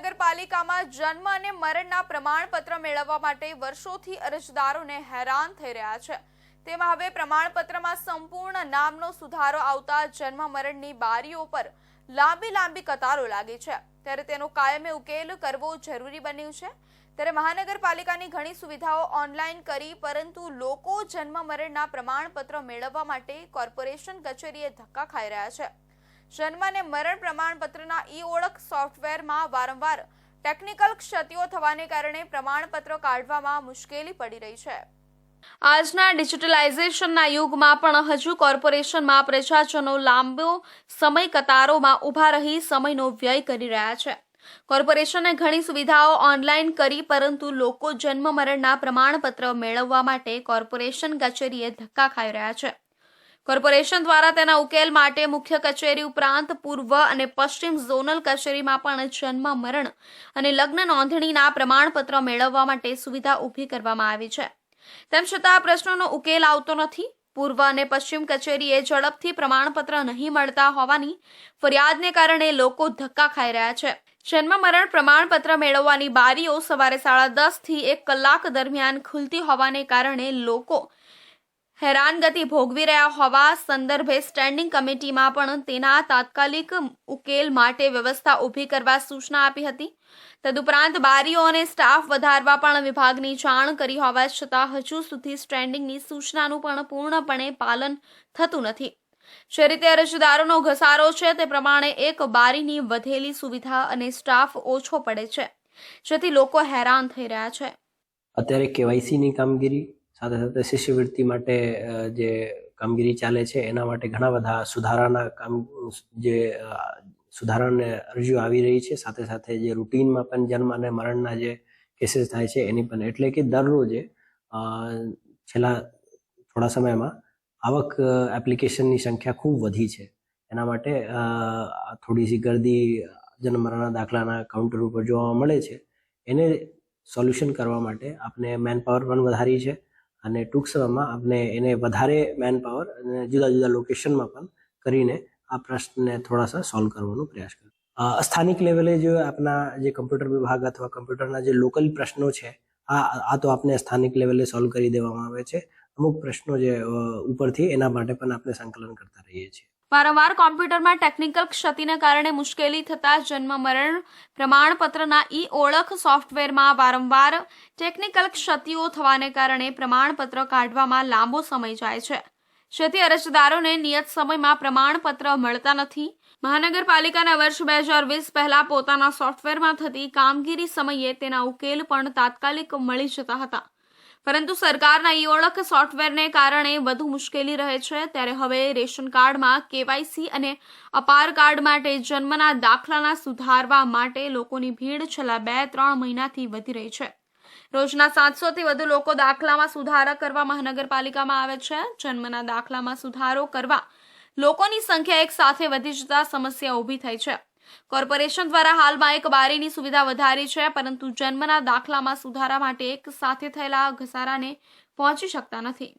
મહાનગરપાલિકામાં જન્મ અને મરણના પ્રમાણપત્ર મેળવવા માટે વર્ષોથી અરજદારોને હેરાન થઈ રહ્યા છે. તેમાં હવે પ્રમાણપત્રમાં સંપૂર્ણ નામનો સુધારો આવતા જન્મ મરણની બારીઓ પર લાંબી લાંબી કતારો લાગી છે. ત્યારે તેનો કાયમે ઉકેલ કરવો જરૂરી બન્યું છે. ત્યારે મહાનગરપાલિકાની ઘણી સુવિધાઓ ઓનલાઈન કરી, પરંતુ લોકો જન્મ મરણના પ્રમાણપત્ર મેળવવા માટે કોર્પોરેશન કચેરીએ ધક્કા ખાઈ રહ્યા છે. જન્મ અને મરણ પ્રમાણપત્રના ઈ ઓળખ સોફ્ટવેરમાં વારંવાર ટેકનિકલ ક્ષતિઓ થવાને કારણે પ્રમાણપત્ર કાઢવામાં મુશ્કેલી પડી રહી છે. આજના ડિજિટલાઇઝેશનના યુગમાં પણ હજુ કોર્પોરેશનમાં પ્રજાજનો લાંબો સમય કતારોમાં ઊભા રહી સમયનો વ્યય કરી રહ્યા છે. કોર્પોરેશને ઘણી સુવિધાઓ ઓનલાઈન કરી, પરંતુ લોકો જન્મ મરણના પ્રમાણપત્ર મેળવવા માટે કોર્પોરેશન કચેરીએ ધક્કા ખાઈ રહ્યા છે. કોર્પોરેશન દ્વારા તેના ઉકેલ માટે મુખ્ય કચેરી ઉપરાંત પૂર્વ અને પશ્ચિમ ઝોનલ કચેરીમાં પણ જન્મ, મરણ અને લગ્ન નોંધણીના પ્રમાણપત્ર મેળવવા માટે સુવિધા ઊભી કરવામાં આવી છે. તેમ છતાં આ પ્રશ્નોનો ઉકેલ આવતો નથી. પૂર્વ અને પશ્ચિમ કચેરીએ ઝડપથી પ્રમાણપત્ર નહીં મળતા હોવાની ફરિયાદને કારણે લોકો ધક્કા ખાઈ રહ્યા છે. જન્મ, મરણ પ્રમાણપત્ર મેળવવાની બારીઓ સવારે સાડા દસથી એક કલાક દરમિયાન ખુલતી હોવાને કારણે લોકો હેરાનગતિ ભોગવી રહ્યા હોવા સંદર્ભે સ્ટેન્ડિંગ કમિટીમાં પણ તેના તાત્કાલિક ઉકેલ માટે વ્યવસ્થા ઊભી કરવા સૂચના આપી હતી. તદુપરાંત બારીઓ અને સ્ટાફ વધારવા પણ વિભાગની જાણ કરી હોવા છતાં હજુ સુધી સ્ટેન્ડિંગની સૂચનાનું પણ પૂર્ણપણે પાલન થતું નથી. જે રીતે અરજદારોનો ઘસારો છે તે પ્રમાણે એક બારીની વધેલી સુવિધા અને સ્ટાફ ઓછો પડે છે, જેથી લોકો હેરાન થઈ રહ્યા છે. અત્યારે કેવાયસીની કામગીરી સાથે સાથે શિષ્યવૃત્તિ માટે જે કામગીરી ચાલે છે, એના માટે ઘણા બધા સુધારાના કામ, જે સુધારાને અરજીઓ આવી રહી છે. સાથે સાથે જે રૂટીનમાં પણ જન્મ અને મરણના જે કેસીસ થાય છે, એની પણ, એટલે કે દરરોજે છેલ્લા થોડા સમયમાં આવક એપ્લિકેશનની સંખ્યા ખૂબ વધી છે. એના માટે થોડી સી ગર્દી, જન્મ, મરણના દાખલાના કાઉન્ટર ઉપર જોવા મળે છે. એને સોલ્યુશન કરવા માટે આપણે મેન પાવર પણ વધારી છે. અને ટૂંક સમયમાં આપણે એને વધારે મેન પાવર અને જુદા જુદા લોકેશનમાં પણ કરીને આ પ્રશ્નને થોડા સા સોલ્વ કરવાનો પ્રયાસ કર્યો સ્થાનિક લેવલે જો આપણા જે કમ્પ્યુટર વિભાગ અથવા કમ્પ્યુટરના જે લોકલ પ્રશ્નો છે, આ આ તો આપણે સ્થાનિક લેવલે સોલ્વ કરી દેવામાં આવે છે. અમુક પ્રશ્નો જે ઉપરથી એના માટે પણ આપણે સંકલન કરતા રહીએ છીએ. વારંવાર કોમ્પ્યુટરમાં ટેકનિકલ ક્ષતિને કારણે મુશ્કેલી થતા જન્મ મરણ પ્રમાણપત્રના ઈ ઓળખ સોફ્ટવેરમાં વારંવાર ટેકનિકલ ક્ષતિઓ થવાને કારણે પ્રમાણપત્ર કાઢવામાં લાંબો સમય જાય છે. જેથી અરજદારોને નિયત સમયમાં પ્રમાણપત્ર મળતા નથી. મહાનગરપાલિકાના વર્ષ બે હજાર વીસ પહેલા પોતાના સોફ્ટવેરમાં થતી કામગીરી સમયે તેના ઉકેલ પણ તાત્કાલિક મળી જતા હતા. પરંતુ સરકારના ઈ ઓળખ સોફ્ટવેરને કારણે વધુ મુશ્કેલી રહે છે. ત્યારે હવે રેશન કાર્ડમાં કેવાયસી અને અપાર કાર્ડ માટે જન્મના દાખલાના સુધારવા માટે લોકોની ભીડ છેલ્લા બે, ત્રણ મહિનાથી વધી રહી છે. રોજના સાતસોથી વધુ લોકો દાખલામાં સુધારા કરવા મહાનગરપાલિકામાં આવે છે. જન્મના દાખલામાં સુધારો કરવા લોકોની સંખ્યા એક સાથે વધી જતા સમસ્યા ઊભી થઈ છે. કોર્પોરેશન દ્વારા હાલમાં એક બારીની સુવિધા વધારી છે, પરંતુ જન્મના દાખલામાં સુધારા માટે એક સાથે થયેલા ઘસારાને પહોંચી શકતા નથી.